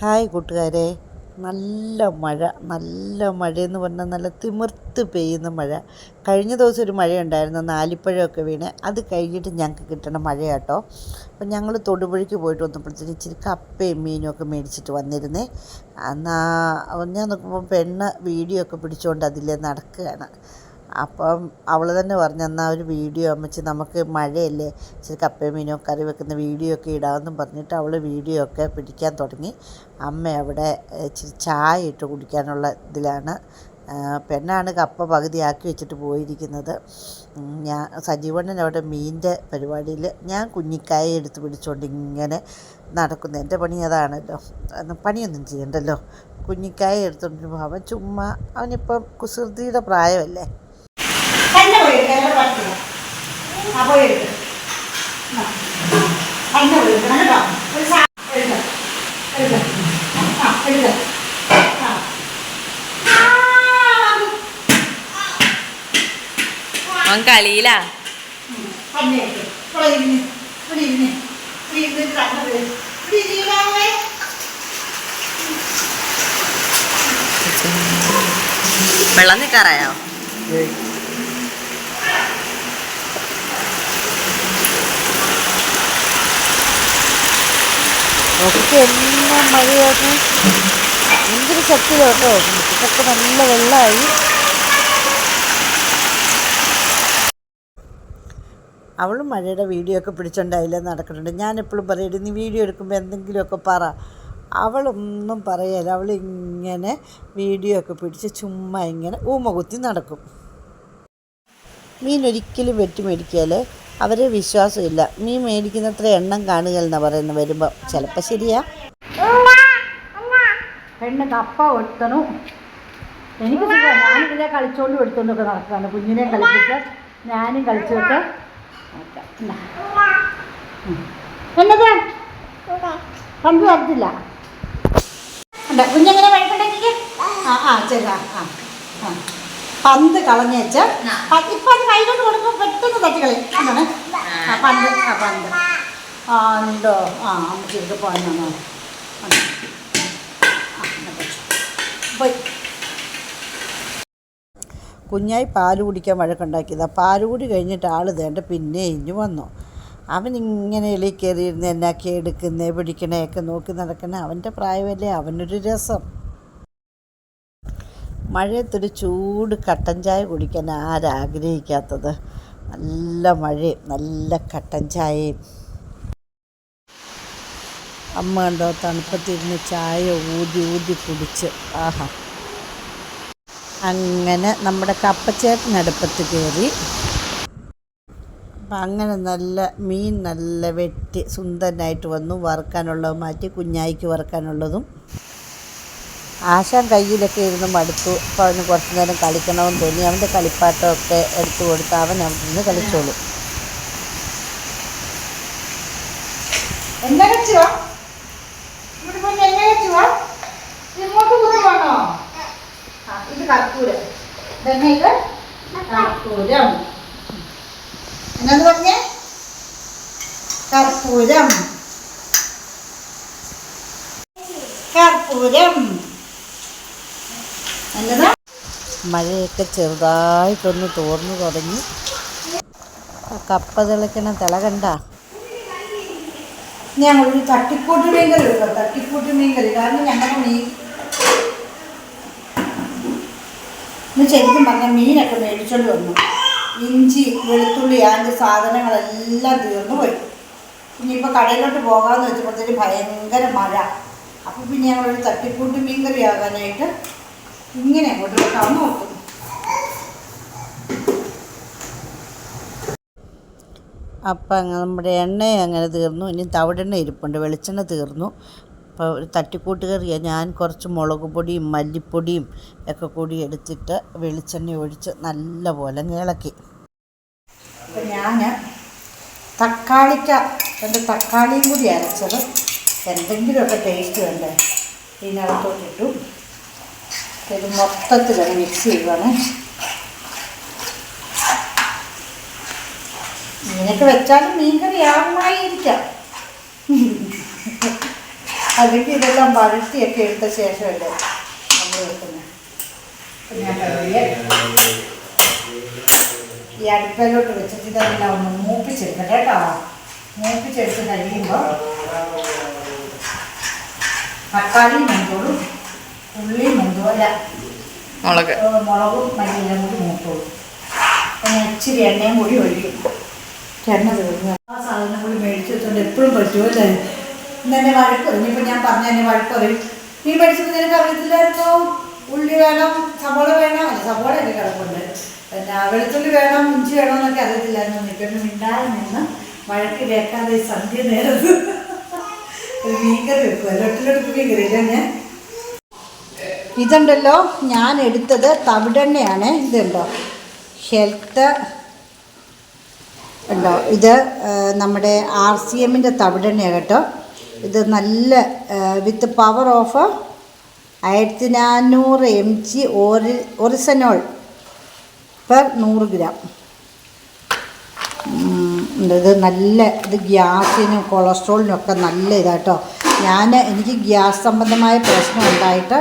Hi കൂട്ടുകാരെ. നല്ല മഴ നല്ല മഴയെന്ന് പറഞ്ഞാൽ നല്ല തിമിർത്ത് പെയ്യുന്ന മഴ. കഴിഞ്ഞ ദിവസം ഒരു മഴയുണ്ടായിരുന്നു നാലിപ്പഴമൊക്കെ വീണ്. അത് കഴിഞ്ഞിട്ട് ഞങ്ങൾക്ക് കിട്ടണ മഴയാട്ടോ. അപ്പം ഞങ്ങൾ തൊടുപുഴയ്ക്ക് പോയിട്ട് വന്നപ്പോഴത്തേന് ഇച്ചിരി കപ്പയും മീനും ഒക്കെ മേടിച്ചിട്ട് വന്നിരുന്നേ. എന്നാ ഞാൻ നോക്കുമ്പോൾ പെണ്ണ് വീഡിയോ ഒക്കെ പിടിച്ചുകൊണ്ട് അതിലേ നടക്കുകയാണ്. അപ്പം അവൾ തന്നെ പറഞ്ഞു എന്നാൽ ഒരു വീഡിയോ അമ്മച്ചി നമുക്ക് മഴയല്ലേ ഇച്ചിരി കപ്പയും മീനും കറി വെക്കുന്ന വീഡിയോ ഒക്കെ ഇടാമെന്നും പറഞ്ഞിട്ട് അവൾ വീഡിയോ ഒക്കെ പിടിക്കാൻ തുടങ്ങി. അമ്മ അവിടെ ഇച്ചിരി ചായ ഇട്ട് കുടിക്കാനുള്ള ഇതിലാണ്. പെണ്ണാണ് കപ്പ പകുതിയാക്കി വെച്ചിട്ട് പോയിരിക്കുന്നത്. ഞാൻ സജീവണ്ണൻ അവിടെ മീന്റെ പരിപാടിയിൽ ഞാൻ കുഞ്ഞിക്കായ എടുത്ത് പിടിച്ചുകൊണ്ട് ഇങ്ങനെ നടക്കുന്നു. എന്റെ പണി അതാണല്ലോ. പണിയൊന്നും ചെയ്യണ്ടല്ലോ. കുഞ്ഞിക്കായ എടുത്തുകൊണ്ടിരുമ്പോൾ അവൻ ചുമ്മാ അവനിപ്പം കുസൃതിയുടെ പ്രായമല്ലേ. തന്നെ പോയി എടുക്കാം എവിടെ പറ്റില്ല ആ പോയി എടുക്കാം. തന്നെ പോയി എടുക്കണം കേട്ടോ ഒരു സാ എടുക്കാം എടുക്കാം. ആ എടുക്കാം. ആ. അവൻ കളിയിലാ? തന്നെ എടുക്കും ഇവിടെ ഇരുന്ന് ഇവിടെ ഇരുന്ന് ഇവിടെ ഇരുന്ന് തന്നെ പോയി ഇവിടെ ഇരിക്കാവേ വെള്ളം നിൽക്കാറായോ ഒക്കെ എല്ലാം മഴയാണ് എന്തൊരു ശക്തി കേട്ടോ. ഇതൊക്കെ നല്ല വെള്ളമായി അവളും മഴയുടെ വീഡിയോ ഒക്കെ പിടിച്ചുണ്ടായില്ല നടക്കുന്നുണ്ട്. ഞാനെപ്പോഴും പറയട്ടെ പറയും നീ വീഡിയോ എടുക്കുമ്പോൾ എന്തെങ്കിലുമൊക്കെ പറ. അവളൊന്നും പറയല്ല. അവളിങ്ങനെ വീഡിയോ ഒക്കെ പിടിച്ച് ചുമ്മാ ഇങ്ങനെ ഊമ കുത്തി നടക്കും. മീൻ ഒരിക്കലും വെട്ടി മേടിക്കാൽ അവരെ വിശ്വാസമില്ല. മീൻ മേടിക്കുന്നത്ര എണ്ണം കാണുക എന്നാണ് പറയുന്നത് വരുമ്പോൾ ചിലപ്പോൾ ശരിയാ. പെണ്ണ് കപ്പ ഒട്ടണു എനിക്ക് ഞാനിതിനെ കളിച്ചോണ്ട് എടുത്തോണ്ടൊക്കെ നടക്കുകയാണ് കുഞ്ഞിനെ കളിച്ചിട്ട് ഞാനും കളിച്ചിട്ട്. എന്നത്? കണ്ടു വരത്തില്ല. കുഞ്ഞെങ്ങനെ വഴക്കുണ്ടാക്കിക്ക്? ആ ആ ശരി ആ ആ. പന്ത് കളഞ്ഞേച്ച് ഇപ്പൊ അത് കൈകൊണ്ട് കൊടുക്കുമ്പോൾ പെട്ടെന്ന് തട്ടിക്കളി എന്താണ് ആ പന്ത് ആ പന്ത്. ആ ഉണ്ടോ? ആ അമ്മ പോയെന്നാണോ പോയി. കുഞ്ഞായി പാൽ കുടിക്കാൻ വഴക്കുണ്ടാക്കിയതാണ് പാൽ കൂടി കഴിഞ്ഞിട്ട് ആൾ തേണ്ട പിന്നെ ഇഞ്ഞു വന്നു. അവൻ ഇങ്ങനെ എളി കയറിയിരുന്ന് എന്നാക്കി എടുക്കുന്നേ പിടിക്കണേയൊക്കെ നോക്കി നടക്കണേ. അവന്റെ പ്രായമല്ലേ അവനൊരു രസം. മഴയത്തൊരു ചൂട് കട്ടൻ ചായ കുടിക്കാൻ ആരാഗ്രഹിക്കാത്തത് നല്ല മഴയും നല്ല കട്ടൻ ചായയും. അമ്മ കണ്ടോ തണുപ്പത്തിരുന്ന് ചായ ഊതി ഊതി കുടിച്ച്. ആഹാ. അങ്ങനെ നമ്മുടെ കപ്പച്ചേട്ടനടുപ്പത്ത് കയറി. അപ്പം അങ്ങനെ നല്ല മീൻ നല്ല വെട്ടി സുന്ദരനായിട്ട് വന്നു. വറുക്കാനുള്ളത് മാറ്റി കുഞ്ഞായിക്ക് വറുക്കാനുള്ളതും ആശാൻ കയ്യിലൊക്കെ ഇരുന്ന് മടുത്തു. അപ്പോൾ അവന് കുറച്ച് നേരം കളിക്കണമെന്ന് തോന്നി. അവന്റെ കളിപ്പാട്ടമൊക്കെ എടുത്തു കൊടുത്ത് അവൻ അവിടെ നിന്ന് കളിച്ചോളൂ ഇങ്ങോട്ട് ഇത് കർപ്പൂരം. കർപ്പൂരം. കർപ്പൂരം. എന്നതാ മഴയൊക്കെ ചെറുതായിട്ടൊന്ന് തോർന്നു തുടങ്ങി. കപ്പ തിളയ്ക്കണ തിള കണ്ട? ഞങ്ങളൊരു തട്ടിക്കൂട്ട് മീൻകറി എടുക്കാം തട്ടിക്കൂട്ട് മീൻകറി. കാരണം ഞങ്ങളുടെ മീൻ. ഇന്ന് ശരിക്കും പറഞ്ഞാൽ മീനൊക്കെ മേടിച്ചോണ്ട് വന്നു. ഇഞ്ചി വെളുത്തുള്ളി അതിന്റെ സാധനങ്ങളെല്ലാം തീർന്നു പോയി. ഇനിയിപ്പോൾ കടയിലോട്ട് പോകാമെന്ന് വെച്ചപ്പോഴത്തേക്ക് ഭയങ്കര മഴ. അപ്പോൾ പിന്നെ ഞങ്ങളൊരു തട്ടിക്കൂട്ട് മീൻകറി ആകാനായിട്ട് ഇങ്ങനെ അങ്ങോട്ട് വെക്കാൻ നോക്കും അപ്പം നമ്മുടെ എണ്ണ അങ്ങനെ തീർന്നു. ഇനി തവിടെണ്ണ ഇരിപ്പുണ്ട്. വെളിച്ചെണ്ണ തീർന്നു. അപ്പോൾ ഒരു തട്ടിക്കൂട്ട് കറിയാണ് ഞാൻ കുറച്ച് മുളക് പൊടിയും മല്ലിപ്പൊടിയും ഒക്കെ കൂടി എടുത്തിട്ട് വെളിച്ചെണ്ണ ഒഴിച്ച് നല്ല പോലെ ഇളക്കി. അപ്പം ഞാൻ തക്കാളിക്ക രണ്ട് തക്കാളിയും കൂടി അരച്ചത്. എന്തെങ്കിലുമൊക്കെ ടേസ്റ്റ് വേണ്ടേ? ഇതിനകത്തോട്ടിട്ടു ഇത് മൊത്തത്തിൽ മിക്സ് ചെയ്യുവാണ് മീനൊക്കെ വെച്ചാലും മീൻകറി ആകുമായിരിക്കാം അല്ലെങ്കിൽ ഇതെല്ലാം വഴത്തിയൊക്കെ എടുത്ത ശേഷമല്ലേ നമ്മൾ വെക്കുന്നത് ഈ അടുപ്പയിലോട്ട് വെച്ചിട്ട് ഇതെല്ലാം ഒന്ന് മൂപ്പിച്ചെടുക്കട്ടെ കേട്ടോ. മൂപ്പിച്ചെടുത്ത് കഴിയുമ്പോൾ തക്കാളി മെന്തോളും ഉള്ളി മെന്തോല മുളക്. മുളകും മല്ലിയിലും കൂടി മൂത്തോളും പിന്നെ ഇച്ചിരി എണ്ണയും കൂടി ഒഴിക്കും. എണ്ണ തീർന്നു. ആ സാധനം കൂടി മേടിച്ച് വെച്ചോണ്ട് എപ്പോഴും പറ്റുമല്ലേ ഇന്നെ വഴക്ക് ഇനിയിപ്പോൾ ഞാൻ പറഞ്ഞ എന്നെ വഴക്ക് പറയും. നീ പഠിച്ചപ്പോൾ നിനക്ക് അറിയത്തില്ലായിരുന്നോ? ഉള്ളി വേണം സവോള വേണം. അല്ല സവോള ഒക്കെ കിടപ്പുണ്ട്. പിന്നെ വെളുത്തുള്ളി വേണം ഇഞ്ചി വേണം എന്നൊക്കെ അറിയത്തില്ലായിരുന്നു. നിൽക്കുന്നു മിണ്ടാതെ നിന്ന് വഴക്ക് കേൾക്കാതെ സന്ധ്യ നേരത്ത് മീൻകറി വെക്കുമല്ലോ ഒട്ടിലെടുപ്പ് മീൻകറി ഇല്ല ഞാൻ? ഇതുണ്ടല്ലോ ഞാൻ എടുത്തത് തവിടെണ്ണയാണ്. ഇതുണ്ടോ? ഹെൽത്ത് ഉണ്ടോ? ഇത് നമ്മുടെ ആർ സി എമ്മിന്റെ തവിടെണ്ണയാണ് കേട്ടോ. ഇത് നല്ല വിത്ത് പവർ ഓഫ് ആയിരത്തി നാനൂറ് എം ജി ഓറി ഒറിസനോൾ പെർ നൂറ് ഗ്രാം. ഇത് നല്ല ഇത് ഗ്യാസിനും കൊളസ്ട്രോളിനും ഒക്കെ നല്ല ഇതാട്ടോ. ഞാൻ എനിക്ക് ഗ്യാസ് സംബന്ധമായ പ്രശ്നം ഉണ്ടായിട്ട്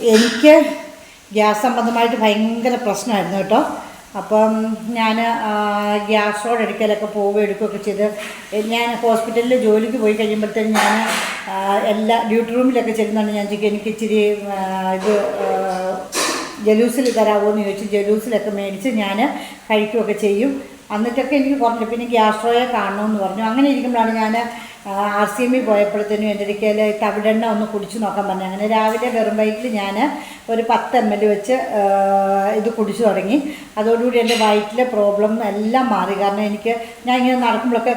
എനിക്ക് ഗ്യാസ് സംബന്ധമായിട്ട് ഭയങ്കര പ്രശ്നമായിരുന്നു കേട്ടോ. അപ്പം ഞാൻ ഗ്യാസോട് എടുക്കലൊക്കെ പോവുകയും എടുക്കുകയൊക്കെ ചെയ്ത് ഞാൻ ഹോസ്പിറ്റലിൽ ജോലിക്ക് പോയി കഴിയുമ്പോഴത്തേക്കും ഞാൻ എല്ലാ ഡ്യൂട്ടി റൂമിലൊക്കെ ചെല്ലുന്നുണ്ട് ഞാൻ ചോദിക്കും എനിക്ക് ഇച്ചിരി ഇത് ജലൂസിൽ തരാമോ എന്ന് ചോദിച്ചു ജലൂസിലൊക്കെ മേടിച്ച് ഞാൻ കഴിക്കുകയൊക്കെ ചെയ്യും. എന്നിട്ടൊക്കെ എനിക്ക് കുറഞ്ഞു. പിന്നെ ഗ്യാസ്ട്രോയെ കാണണമെന്ന് പറഞ്ഞു. അങ്ങനെ ഇരിക്കുമ്പോഴാണ് ഞാൻ ആർ സി എമ്മിൽ പോയപ്പോഴത്തേനും എന്റെ ഒരിക്കൽ തവിടെണ്ണ ഒന്ന് കുടിച്ചു നോക്കാൻ പറഞ്ഞു. അങ്ങനെ രാവിലെ വെറും വയറ്റിൽ ഞാൻ ഒരു പത്ത് എം എൽ വെച്ച് ഇത് കുടിച്ചു തുടങ്ങി. അതോടുകൂടി എന്റെ വയറ്റിലെ പ്രോബ്ലം എല്ലാം മാറി. കാരണം എനിക്ക് ഞാൻ ഇങ്ങനെ നടക്കുമ്പോഴൊക്കെ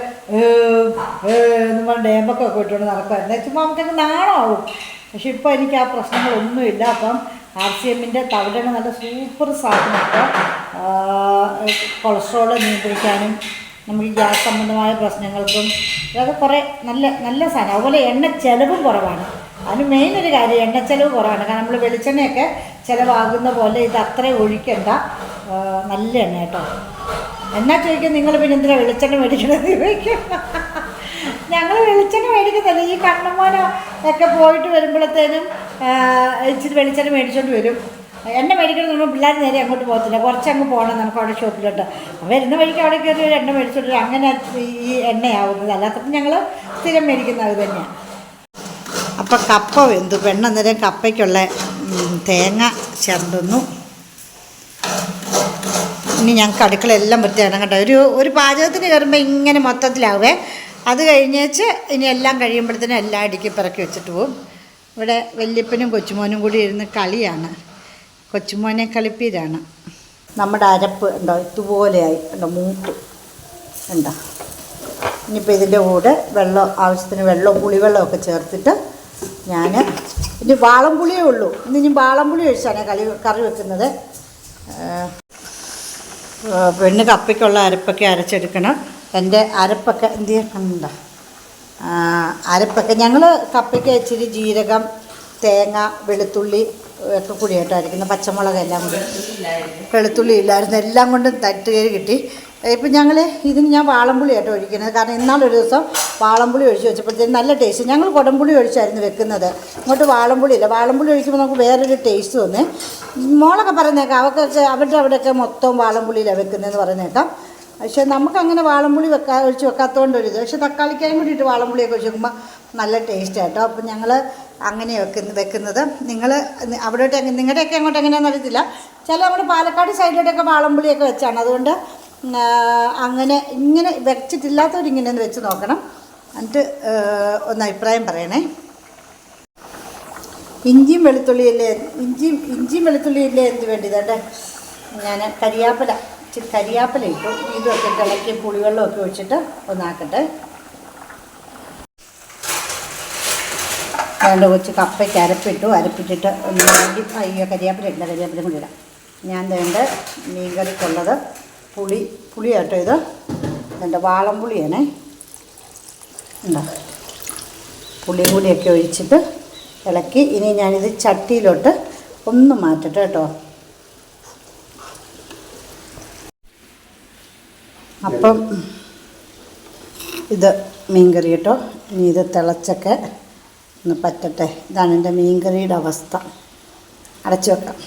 എന്ന് പറഞ്ഞ ഡേമ്പൊക്കെ ഇട്ടുകൊണ്ട് നടക്കുമായിരുന്നു ചുമ്മാ നമുക്കങ്ങ് നാണമാവും. പക്ഷെ ഇപ്പോൾ എനിക്ക് ആ പ്രശ്നങ്ങളൊന്നുമില്ല. അപ്പം ആർ സി എമ്മിന്റെ തവിടെണ്ണ നല്ല സൂപ്പർ സാധനമൊക്കെ കൊളസ്ട്രോൾ നിയന്ത്രിക്കാനും നമുക്ക് ഗ്യാസ് സംബന്ധമായ പ്രശ്നങ്ങൾക്കും അതൊക്കെ കുറേ നല്ല നല്ല സാധനം. അതുപോലെ എണ്ണ ചിലവും കുറവാണ്. അതിന് മെയിൻ ഒരു കാര്യം എണ്ണ ചിലവ് കുറവാണ്. കാരണം നമ്മൾ വെളിച്ചെണ്ണയൊക്കെ ചിലവാകുന്ന പോലെ ഇത് അത്രയും ഒഴിക്കണ്ട. നല്ല എണ്ണ കേട്ടോ. എന്നാ ചോദിക്കും? നിങ്ങൾ പിന്നെ എന്തിനാ വെളിച്ചെണ്ണ മേടിക്കണമെന്ന് ചോദിക്കും. ഞങ്ങൾ വെളിച്ചെണ്ണ മേടിക്കുന്നില്ല ഈ കണ്ണമ്മോനോ പോയിട്ട് വരുമ്പോഴത്തേനും ഇച്ചിരി വെളിച്ചെണ്ണ മേടിച്ചോണ്ട് വരും. എണ്ണ മേടിക്കണം നമ്മൾ പിള്ളേർ നേരെ അങ്ങോട്ട് പോകത്തില്ല. കുറച്ചങ്ങ് പോകണം നമുക്ക് അവിടെ ഷോപ്പിലോട്ട്. വരുന്ന വഴിക്ക് അവിടെ കയറി ഒരു എണ്ണ മേടിച്ചിട്ട് അങ്ങനെ ഈ എണ്ണയാവുന്നത്. അല്ലാത്തപ്പോൾ ഞങ്ങൾ സ്ഥിരം മേടിക്കുന്നത് അത് തന്നെയാണ് അപ്പം കപ്പ വെന്തു. പെണ്ണന്നേരം കപ്പയ്ക്കുള്ള തേങ്ങ ചേർത്തുന്നു ഇനി ഞങ്ങൾക്ക് അടുക്കള എല്ലാം വൃത്തിയാണ് കേട്ടോ. ഒരു ഒരു പാചകത്തിന് കയറുമ്പോൾ ഇങ്ങനെ മൊത്തത്തിലാവേ. അത് കഴിഞ്ഞേച്ച് ഇനി എല്ലാം കഴിയുമ്പോഴത്തേനും എല്ലാം അടുക്കി പിറക്കി വെച്ചിട്ട് പോവും. ഇവിടെ വല്യപ്പനും കൊച്ചുമോനും കൂടി ഇരുന്ന് കളിയാണ്. കൊച്ചുമോനെ കളിപ്പീരാണ് നമ്മുടെ അരപ്പ് ഉണ്ടോ? ഇതുപോലെയായി. ഉണ്ടോ? മൂട്ട് ഉണ്ടോ? ഇനിയിപ്പോൾ ഇതിന്റെ കൂടെ വെള്ളം ആവശ്യത്തിന് വെള്ളവും പുളിവെള്ളമൊക്കെ ചേർത്തിട്ട് ഞാൻ ഇനി വാളംപുളിയേ ഉള്ളൂ. ഇന്ന് ഇനി വാളംപുളി ഒഴിച്ചാണ് കളി കറി വെക്കുന്നത്. പെണ്ണ് കപ്പയ്ക്കുള്ള അരപ്പൊക്കെ അരച്ചെടുക്കണം. എന്റെ അരപ്പൊക്കെ എന്ത് ചെയ്യണ്ട അരപ്പൊക്കെ ഞങ്ങൾ കപ്പയ്ക്ക് ഇച്ചിരി ജീരകം തേങ്ങ വെളുത്തുള്ളി ഒക്കെ കൂടി പച്ചമുളക് എല്ലാം കൂടി. വെളുത്തുള്ളി ഇല്ലായിരുന്നു. എല്ലാം കൊണ്ടും തട്ടുകയറി കിട്ടി. ഇപ്പം ഞങ്ങൾ ഇതിന് ഞാൻ വാളംപുളി ആയിട്ട് ഒഴിക്കുന്നത്. കാരണം ഇന്നാളൊരു ദിവസം വാളംപുളി ഒഴിച്ച് വെച്ചപ്പോഴത്തേക്കും നല്ല ടേസ്റ്റ് ഞങ്ങൾ കുടംപുളി ഒഴിച്ചായിരുന്നു വെക്കുന്നത്. ഇങ്ങോട്ട് വാളംപുളി ഇല്ല. വാളംപുളി ഒഴിക്കുമ്പോൾ നമുക്ക് വേറൊരു ടേസ്റ്റ് തന്നെ മോളൊക്കെ പറയുന്നേക്കാം. അവർക്ക് അവരുടെ അവിടെയൊക്കെ മൊത്തം വാളംപുളിയിലാണ് വെക്കുന്നതെന്ന് പറഞ്ഞേക്കാം. പക്ഷേ നമുക്കങ്ങനെ വാളംപുളി വെക്കാ ഒഴിച്ച് വെക്കാത്തതുകൊണ്ട് ഒരു ഇത്. പക്ഷേ തക്കാളിക്കായും കൂടിയിട്ട് വാളംപുളിയൊക്കെ ഒഴിച്ച് വെക്കുമ്പോൾ നല്ല ടേസ്റ്റ് ആട്ടോ. അപ്പം ഞങ്ങൾ അങ്ങനെ വെക്കുന്ന വെക്കുന്നത്. നിങ്ങൾ അവിടോട്ട് നിങ്ങളുടെയൊക്കെ അങ്ങോട്ട് എങ്ങനെയാണെന്ന് അറിയത്തില്ല. ചില നമ്മുടെ പാലക്കാട് സൈഡിലോട്ടൊക്കെ വാളംപുളിയൊക്കെ വെച്ചാണ്. അതുകൊണ്ട് അങ്ങനെ ഇങ്ങനെ വെച്ചിട്ടില്ലാത്തവരിങ്ങനെ ഒന്ന് വെച്ച് നോക്കണം. എന്നിട്ട് ഒന്ന് അഭിപ്രായം പറയണേ. ഇഞ്ചിയും വെളുത്തുള്ളിയല്ലേ? ഇഞ്ചിയും ഇഞ്ചിയും വെളുത്തുള്ളിയല്ലേ എന്ത് വേണ്ടി ഇതേ ഞാൻ കരിയാപ്പല കരിയാപ്പല ഇട്ടു. ഇതൊക്കെ ഇളക്കി പുളിവെള്ളമൊക്കെ ഒഴിച്ചിട്ട് ഒന്നാക്കട്ടെ. രണ്ട് കൊച്ച് കപ്പയ്ക്ക് അരപ്പിട്ടു. അരപ്പിട്ടിട്ട് ഒന്ന് വേണ്ടി അയ്യോ കരിയാപ്പില ഇല്ല കരിയാപ്പില കൂടി ഇടാം. ഞാൻ വേണ്ട മീൻകറിക്കുള്ളത് പുളി പുളി ആട്ടോ ഇത്. എന്റെ വാളംപുളിയാണേ ഉണ്ടോ പുളി കൂടിയൊക്കെ ഒഴിച്ചിട്ട് ഇളക്കി. ഇനി ഞാനിത് ചട്ടിയിലോട്ട് ഒന്ന് മാറ്റട്ടെ കേട്ടോ. അപ്പം ഇത് മീൻകറി കേട്ടോ. ഇനി ഇത് തിളച്ചൊക്കെ ഒന്ന് പറ്റട്ടെ. ഇതാണ് എന്റെ മീൻകറിയുടെ അവസ്ഥ. അടച്ചു വെക്കാം.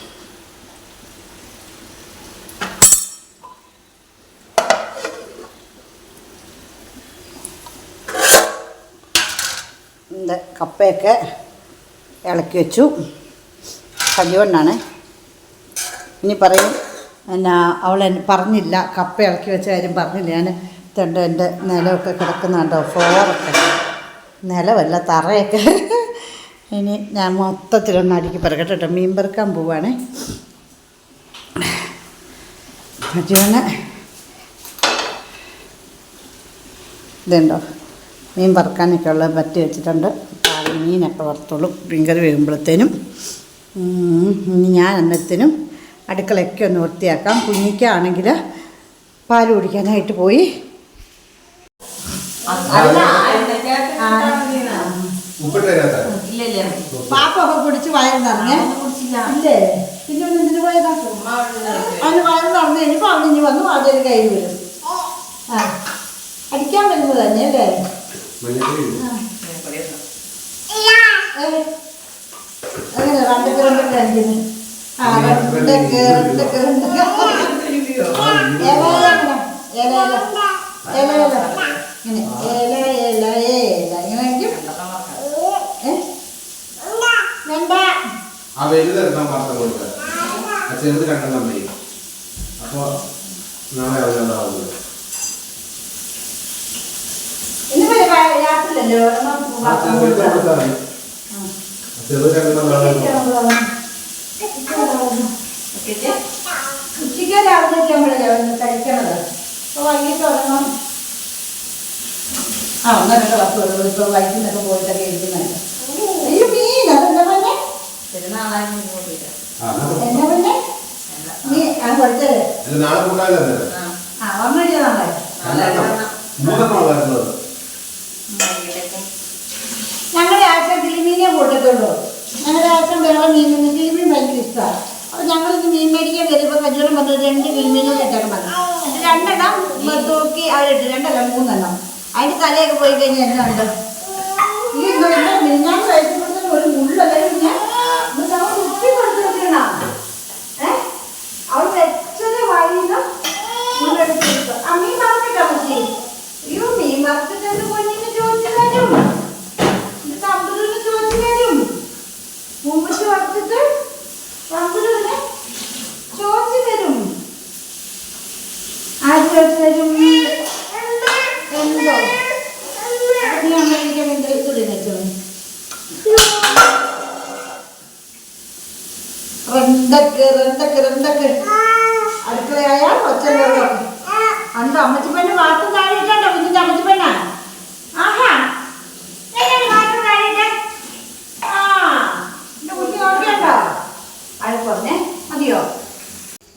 ഇത് കപ്പയൊക്കെ ഇളക്കി വെച്ചു. കല്ലുകൊണ്ടാണ് ഇനി പറയും എന്നാ അവൾ പറഞ്ഞില്ല. കപ്പ ഇളക്കി വെച്ച കാര്യം പറഞ്ഞില്ല. ഞാൻ തണ്ട് എന്റെ നിലമൊക്കെ കിടക്കുന്നുണ്ടോ? ഫ്ലോറൊക്കെ നിലമല്ല തറയൊക്കെ. ഇനി ഞാൻ മൊത്തത്തിലൊന്ന് അടുക്കി പറക്കട്ടെ കേട്ടോ മീൻ പെറുക്കാൻ പോവാണേ. മറ്റേ ഇതുണ്ടോ? മീൻ വറുക്കാനൊക്കെ ഉള്ളത് പറ്റി വെച്ചിട്ടുണ്ട്. പാതി മീനൊക്കെ വറുത്തോളൂ. മീൻകറി വരുമ്പോഴത്തേനും. ഇനി ഞാൻ അന്നത്തിനും അടുക്കളയൊക്കെ ഒന്ന് വൃത്തിയാക്കാം. കുഞ്ഞിക്കാണെങ്കിൽ പാൽ കുടിക്കാനായിട്ട് പോയി. പാപ്പൊക്കെ കുടിച്ച് വയറ് നിറഞ്ഞേ? ഇല്ലേ? പിന്നെ എന്തിനു പോയതാ? അവന് വയറ് നിറഞ്ഞു കഴിഞ്ഞപ്പോൾ അവൻ ഇനി വന്നു കയ്യിൽ വരും ആ. അടിക്കാൻ വരുന്നത് തന്നെ അല്ലേ? അങ്ങനെ രണ്ടൊക്കെ രണ്ടൊക്കെ അടിക്കുന്നു ആ രണ്ടൊക്കെ രണ്ടൊക്കെ ഇല ഇല ഇല ഇല ഇങ്ങനെ ഇല ഇല ഇല ഇങ്ങനെ അടിക്കും ഏ വേണ്ട ആ വലുത് എടുക്കാൻ മാത്രം കൊടുക്കുക ആ ചെറുത് രണ്ടെണ്ണം മതി അപ്പോൾ നാളെ അതുകൊണ്ടാവുന്നത് ഇന്ന് വരെ തരുന്ന വാർത്ത ആ ചെറുത് കൊടുത്താൽ മതി. ആ നാളെ അവരുണ്ടാവുന്നത് ഉച്ചയ്ക്ക് രാവിലെ ആകുമ്പോഴല്ലേ കഴിക്കണത് അപ്പോൾ വൈകിട്ട് ഉറങ്ങാം ആ ഒന്നോ രണ്ടോ പത്ത് ഇപ്പോൾ വൈകിട്ടൊക്കെ പോയിട്ടൊക്കെ ഇരിക്കുന്നതല്ലേ അയ്യോ മീൻ അതെന്താ പറഞ്ഞേ ആ എന്നാ നീ ആ നാളെ ആ. ഞങ്ങളുടെ ആശം കിളിമീനെ കൂട്ടത്തുള്ളൂ ഞങ്ങളുടെ ആശം വേറെ മീൻ കിളിമീൻ ഭയങ്കര ഇഷ്ടമാണ്. അപ്പോൾ ഞങ്ങളിത് മീൻ മേടിക്കാൻ വരുമ്പോൾ കഞ്ചോളം പറഞ്ഞു രണ്ട് കിളിമീനും കെട്ടണം പറഞ്ഞു എന്നിട്ട് രണ്ടെണ്ണം തൂക്കി അവരിട്ട്. രണ്ടല്ല മൂന്നെണ്ണം. അതിന്റെ തലയൊക്കെ പോയി കഴിഞ്ഞാൽ എന്നാ ഉണ്ട് ഈ ഇന്ന് എന്റെ മിനിഞ്ഞാൻ കഴിച്ചപ്പോഴത്തേനും ഒരു മുള്ളല്ലേ പിന്നെ എന്നിട്ട് അവൾ ഉപ്പി കൊടുത്തിരിക്കണ ഏ അവൾ വെച്ചത് വഴിയിൽ മുള്ളെടുത്ത് കൊടുത്തു ആ മീൻ വറുത്തിട്ടാ മതി അയ്യോ മീൻ വറുത്തിട്ട് കുഞ്ഞിന് ചോദിച്ചു തരും തമ്പുരുവിന് ചോദിച്ചു തരും മുമ്പ് വറുത്തിട്ട് തമ്പുരുവിന് ചോദിച്ചു തരും ആര് ചോദിച്ചു തരും എന്തോ അത് നീ അമ്മയ്ക്ക് എന്റെ തുടി വെച്ചോ റെണ്ടക്ക് റെണ്ടക്ക് റെണ്ടക്ക് അടുക്കളയായ ഒച്ച വെള്ളം അന്ത ആഹാ.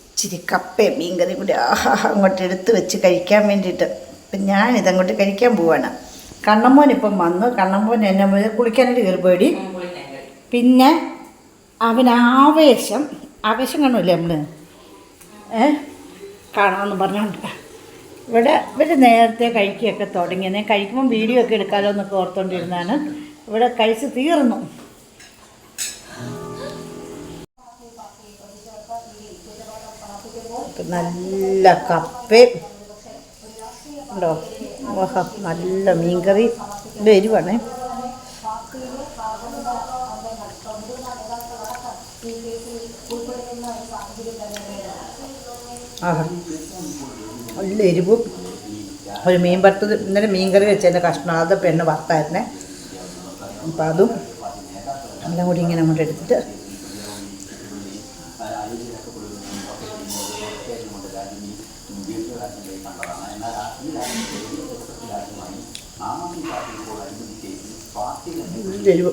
ഇച്ചിരി കപ്പയും മീൻകറിയും കൂടി ആഹാ അങ്ങോട്ട് എടുത്ത് വെച്ച് കഴിക്കാൻ വേണ്ടിയിട്ട്. ഇപ്പം ഞാനിതങ്ങോട്ട് കഴിക്കാൻ പോവാണ്. കണ്ണമ്മോൻ ഇപ്പം വന്നു. കണ്ണമ്മോൻ എന്നെ കുളിക്കാനായിട്ട് കയറി പേടി പിന്നെ അവൻ ആവേശം ആവേശം നമ്മൾ ഏ? കാണാമെന്ന് പറഞ്ഞുകൊണ്ട് ഇവിടെ ഇവർ നേരത്തെ കഴിക്കുകയൊക്കെ തുടങ്ങി. ഞാൻ കഴിക്കുമ്പോൾ വീഡിയോ ഒക്കെ എടുക്കാമല്ലോ എന്നൊക്കെ ഓർത്തുകൊണ്ടിരുന്നാണ് ഇവിടെ കഴിച്ച് തീർന്നു. നല്ല കപ്പയും നല്ല മീൻകറി. വരുവാണേ ആഹാ. നല്ല എരിവും ഒരു മീൻ വറുത്തത് ഇന്നലെ മീൻ കറി വെച്ചതിന്റെ കഷ്ണം അത് പെണ്ണ് വറുത്തായിരുന്നേ. അപ്പം അതും എല്ലാം കൂടി ഇങ്ങനെ അങ്ങോട്ട് എടുത്തിട്ട് നല്ല എരിവ്.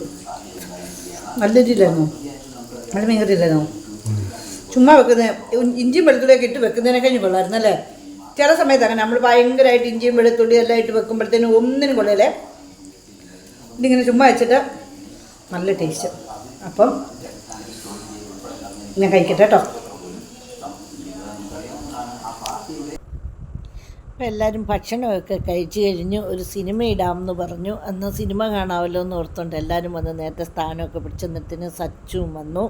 നല്ല മീൻ ഇല്ലായിരുന്നോ. ചുമ്മാ വെക്കുന്നത് ഇഞ്ചിയും വെളുത്തുള്ളിയൊക്കെ ഇട്ട് വെക്കുന്നതിനെ കഴിഞ്ഞ് കൊള്ളായിരുന്നു അല്ലേ? ചില സമയത്ത് അങ്ങനെ നമ്മൾ ഭയങ്കരമായിട്ട് ഇഞ്ചിയും വെളുത്തുള്ളിയും എല്ലാം ഇട്ട് വെക്കുമ്പോഴത്തേനും ഒന്നിനും കൊള്ളല്ലേ ഇതിങ്ങനെ ചുമ്മാ വെച്ചിട്ട് നല്ല ടേസ്റ്റ് അപ്പം ഞാൻ കഴിക്കട്ടെ കേട്ടോ അപ്പം എല്ലാവരും ഭക്ഷണമൊക്കെ കഴിച്ച് കഴിഞ്ഞ് ഒരു സിനിമ ഇടാമെന്ന് പറഞ്ഞു. അന്ന് സിനിമ കാണാമല്ലോ എന്ന് ഓർത്തുകൊണ്ട് എല്ലാവരും വന്ന് നേരത്തെ സ്ഥാനമൊക്കെ പിടിച്ചു നിന്നിട്ട് സച്ചും വന്നു.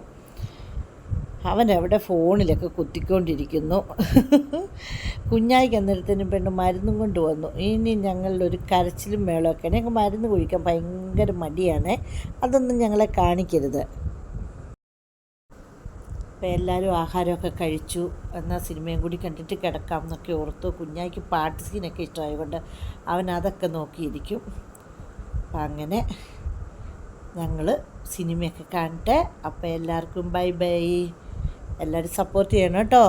അവൻ അവിടെ ഫോണിലൊക്കെ കുത്തിക്കൊണ്ടിരിക്കുന്നു? കുഞ്ഞായിക്ക് അന്നേരത്തിനും പെണ്ണ് മരുന്നും കൊണ്ടുവന്നു. ഇനി ഞങ്ങളുടെ ഒരു കരച്ചിലും മേളമൊക്കെ ഞങ്ങൾക്ക് മരുന്ന് കുഴിക്കാൻ ഭയങ്കര മടിയാണ്. അതൊന്നും ഞങ്ങളെ കാണിക്കരുത്. അപ്പോൾ എല്ലാവരും ആഹാരമൊക്കെ കഴിച്ചു. എന്നാൽ സിനിമയും കൂടി കണ്ടിട്ട് കിടക്കാം എന്നൊക്കെ ഓർത്തു. കുഞ്ഞായിക്ക് പാട്ട് സീനൊക്കെ ഇഷ്ടമായതുകൊണ്ട് അവൻ അതൊക്കെ നോക്കിയിരിക്കും. അപ്പം അങ്ങനെ ഞങ്ങൾ സിനിമയൊക്കെ കാണട്ടെ അപ്പോൾ എല്ലാവർക്കും ബൈ ബൈ. എല്ലാവരും സപ്പോർട്ട് ചെയ്യണം കേട്ടോ.